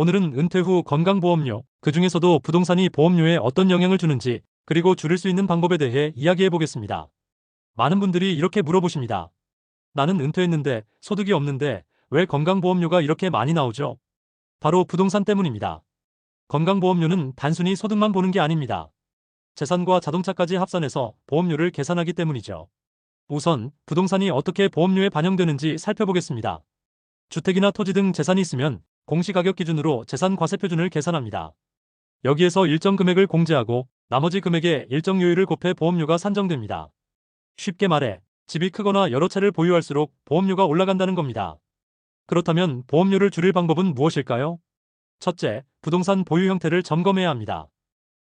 오늘은 은퇴 후 건강보험료, 그 중에서도 부동산이 보험료에 어떤 영향을 주는지, 그리고 줄일 수 있는 방법에 대해 이야기해 보겠습니다. 많은 분들이 이렇게 물어보십니다. 나는 은퇴했는데 소득이 없는데 왜 건강보험료가 이렇게 많이 나오죠? 바로 부동산 때문입니다. 건강보험료는 단순히 소득만 보는 게 아닙니다. 재산과 자동차까지 합산해서 보험료를 계산하기 때문이죠. 우선 부동산이 어떻게 보험료에 반영되는지 살펴보겠습니다. 주택이나 토지 등 재산이 있으면 공시가격 기준으로 재산 과세 표준을 계산합니다. 여기에서 일정 금액을 공제하고 나머지 금액에 일정 요율을 곱해 보험료가 산정됩니다. 쉽게 말해 집이 크거나 여러 채를 보유할수록 보험료가 올라간다는 겁니다. 그렇다면 보험료를 줄일 방법은 무엇일까요? 첫째, 부동산 보유 형태를 점검해야 합니다.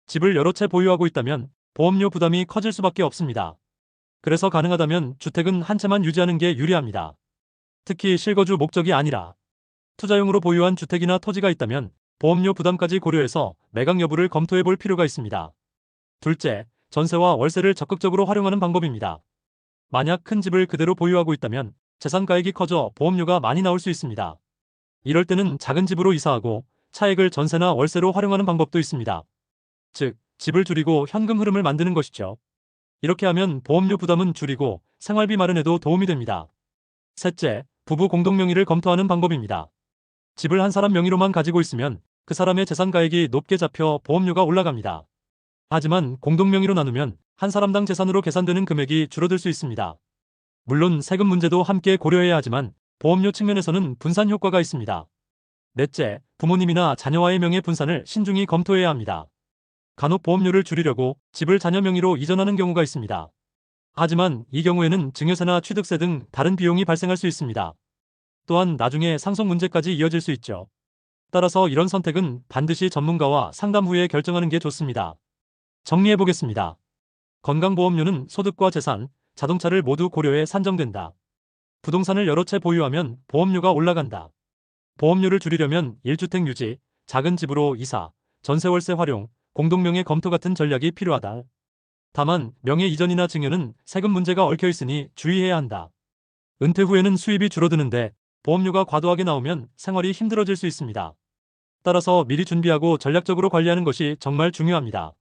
집을 여러 채 보유하고 있다면 보험료 부담이 커질 수밖에 없습니다. 그래서 가능하다면 주택은 한 채만 유지하는 게 유리합니다. 특히 실거주 목적이 아니라 투자용으로 보유한 주택이나 토지가 있다면 보험료 부담까지 고려해서 매각 여부를 검토해 볼 필요가 있습니다. 둘째, 전세와 월세를 적극적으로 활용하는 방법입니다. 만약 큰 집을 그대로 보유하고 있다면 재산가액이 커져 보험료가 많이 나올 수 있습니다. 이럴 때는 작은 집으로 이사하고 차액을 전세나 월세로 활용하는 방법도 있습니다. 즉, 집을 줄이고 현금 흐름을 만드는 것이죠. 이렇게 하면 보험료 부담은 줄이고 생활비 마련에도 도움이 됩니다. 셋째, 부부 공동 명의를 검토하는 방법입니다. 집을 한 사람 명의로만 가지고 있으면 그 사람의 재산 가액이 높게 잡혀 보험료가 올라갑니다. 하지만 공동 명의로 나누면 한 사람당 재산으로 계산되는 금액이 줄어들 수 있습니다. 물론 세금 문제도 함께 고려해야 하지만 보험료 측면에서는 분산 효과가 있습니다. 넷째, 부모님이나 자녀와의 명예 분산을 신중히 검토해야 합니다. 간혹 보험료를 줄이려고 집을 자녀 명의로 이전하는 경우가 있습니다. 하지만 이 경우에는 증여세나 취득세 등 다른 비용이 발생할 수 있습니다. 또한 나중에 상속 문제까지 이어질 수 있죠. 따라서 이런 선택은 반드시 전문가와 상담 후에 결정하는 게 좋습니다. 정리해 보겠습니다. 건강보험료는 소득과 재산, 자동차를 모두 고려해 산정된다. 부동산을 여러 채 보유하면 보험료가 올라간다. 보험료를 줄이려면 1주택 유지, 작은 집으로 이사, 전세월세 활용, 공동명의 검토 같은 전략이 필요하다. 다만 명예 이전이나 증여는 세금 문제가 얽혀 있으니 주의해야 한다. 은퇴 후에는 수입이 줄어드는데 보험료가 과도하게 나오면 생활이 힘들어질 수 있습니다. 따라서 미리 준비하고 전략적으로 관리하는 것이 정말 중요합니다.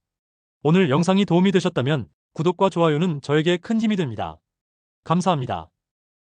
오늘 영상이 도움이 되셨다면 구독과 좋아요는 저에게 큰 힘이 됩니다. 감사합니다.